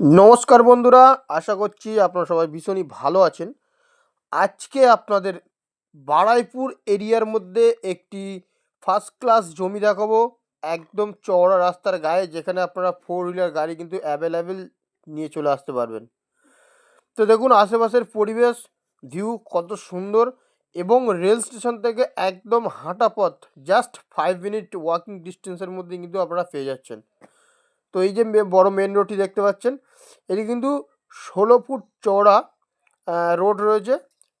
নমস্কার বন্ধুরা, আশা করছি আপনারা সবাই ভীষণই ভালো আছেন। আজকে আপনাদের বারাইপুর এরিয়ার মধ্যে একটি ফার্স্ট ক্লাস জমি দেখাবো। একদম চওড়া রাস্তার গায়ে, যেখানে আপনারা ফোর হুইলার গাড়ি কিন্তু অ্যাভেলেবেল নিয়ে চলে আসতে পারবেন। তো দেখুন, আশেপাশের পরিবেশ ভিউ কত সুন্দর এবং রেল স্টেশন থেকে একদম হাঁটা পথ জাস্ট ফাইভ মিনিট ওয়াকিং ডিস্টেন্সের মধ্যে কিন্তু আপনারা পেয়ে যাচ্ছেন। তো এই যে বড় মেন রোডটি দেখতে পাচ্ছেন এটি কিন্তু ষোলো ফুট চওড়া রোড রয়েছে।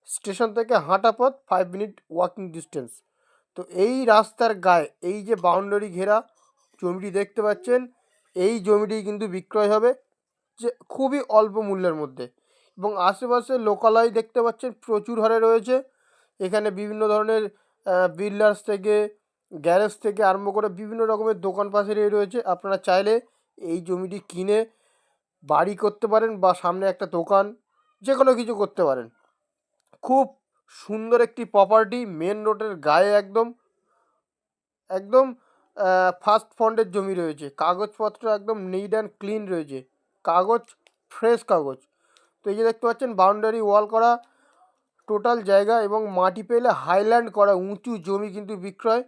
স্টেশন থেকে হাঁটা পথ ফাইভ মিনিট ওয়াকিং ডিস্টেন্স তো এই রাস্তার গায়ে, এই যে বাউন্ডারি ঘেরা জমিটি দেখতে পাচ্ছেন, এই জমিটি কিন্তু বিক্রয় হবে যে খুবই অল্প মূল্যের মধ্যে। এবং আশেপাশে লোকালয় দেখতে পাচ্ছেন, প্রচুর হারে রয়েছে। এখানে বিভিন্ন ধরনের বিল্ডার্স থেকে গ্যারেজ থেকে আরম্ভ করে বিভিন্ন রকমের দোকান পাশেরই রয়েছে। আপনারা চাইলে এই জমিটি কিনে বাড়ি করতে পারেন বা সামনে একটা দোকান যে কোনো কিছু করতে পারেন। খুব সুন্দর একটি প্রপার্টি মেন রোডের গায়ে একদম একদম ফার্স্ট ফন্ডের জমি রয়েছে। কাগজপত্র একদম নিট অ্যান্ড ক্লিন রয়েছে। কাগজ ফ্রেশ কাগজ। তো এই যে দেখতে পাচ্ছেন বাউন্ডারি ওয়াল করা টোটাল জায়গা এবং মাটি পেলে হাইল্যান্ড করা, উঁচু জমি কিন্তু বিক্রয়।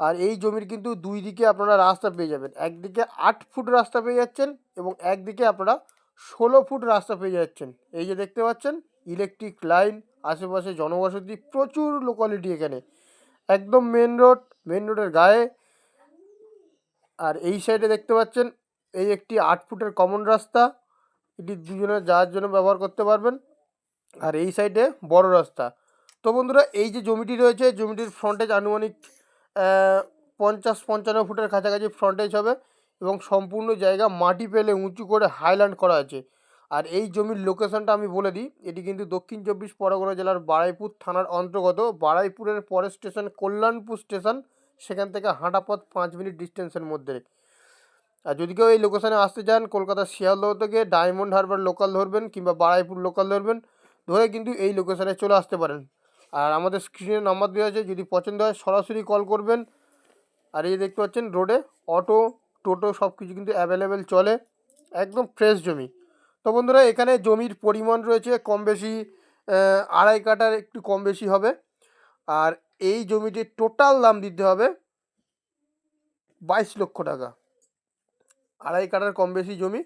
আর এই জমির কিন্তু দুই দিকে আপনারা রাস্তা পেয়ে যাবেন। একদিকে আট ফুট রাস্তা পেয়ে যাচ্ছেন এবং একদিকে আপনারা ষোলো ফুট রাস্তা পেয়ে যাচ্ছেন। এই যে দেখতে পাচ্ছেন ইলেকট্রিক লাইন আশেপাশে জনবসতি, প্রচুর লোকালিটি এখানে। একদম মেন রোড মেন রোডের গায়ে। আর এই সাইডে দেখতে পাচ্ছেন, এই একটি আট ফুটের কমন রাস্তা। এটি দুজনে যাওয়ার জন্য ব্যবহার করতে পারবেন। আর এই সাইডে বড় রাস্তা। তো বন্ধুরা, এই যে জমিটি রয়েছে, জমিটির ফ্রন্টেজ আনুমানিক পঞ্চাশ পঞ্চান্ন ফুটের কাছাকাছি ফ্রন্টেজ হবে এবং সম্পূর্ণ জায়গা মাটি পেলে উঁচু করে হাইল্যান্ড করা আছে। আর এই জমির লোকেশনটা আমি বলে দিই, এটি কিন্তু দক্ষিণ চব্বিশ পরগনা জেলার বারাইপুর থানার অন্তর্গত। বারাইপুরের পরের স্টেশন কল্যাণপুর স্টেশন সেখান থেকে হাঁটা পথ পাঁচ মিনিট ডিস্টেন্সের মধ্যে। আর যদি কেউ এই লোকেশানে আসতে চান, কলকাতা শিয়ালদহ থেকে ডায়মন্ড হারবার লোকাল ধরবেন কিংবা বারাইপুর লোকাল ধরবেন, ধরে কিন্তু এই লোকেশানে চলে আসতে পারেন। আর আমাদের স্ক্রিনে নাম্বার দেওয়া আছে, যদি পছন্দ হয় সরাসরি কল করবেন। আর এই দেখতে পাচ্ছেন রোডে অটো টোটো সব কিছু কিন্তু অ্যাভেলেবেল চলে, একদম ফ্রেশ জমি। তো বন্ধুরা, এখানে জমির পরিমাণ রয়েছে কম বেশি আড়াই কাটার একটু কম বেশি হবে। আর এই জমিটির টোটাল দাম দিতে হবে বাইশ লক্ষ টাকা। আড়াই কাটার কম বেশি জমি,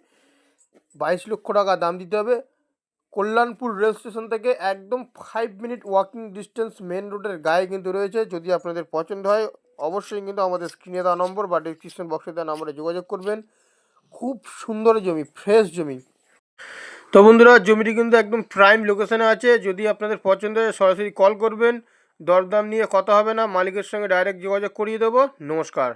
বাইশ লক্ষ টাকা দাম দিতে হবে। কল্যাণপুর রেল স্টেশন থেকে একদম five minute walking distance main রোডের গায়ে কিন্তু রয়েছে। যদি আপনাদের পছন্দ হয়, অবশ্যই কিন্তু আমাদের স্ক্রিনে দেওয়া নম্বর বা ডিসক্রিপশন বক্সে দেওয়া নম্বরে যোগাযোগ করবেন। খুব সুন্দর জমি ফ্রেশ জমি। তো বন্ধুরা, জমিটি কিন্তু একদম প্রাইম লোকেশনে আছে। যদি আপনাদের পছন্দ হয়, সরাসরি কল করবেন। দরদাম নিয়ে কথা হবে না। মালিকের সঙ্গে ডাইরেক্ট যোগাযোগ করিয়ে দেবো। নমস্কার।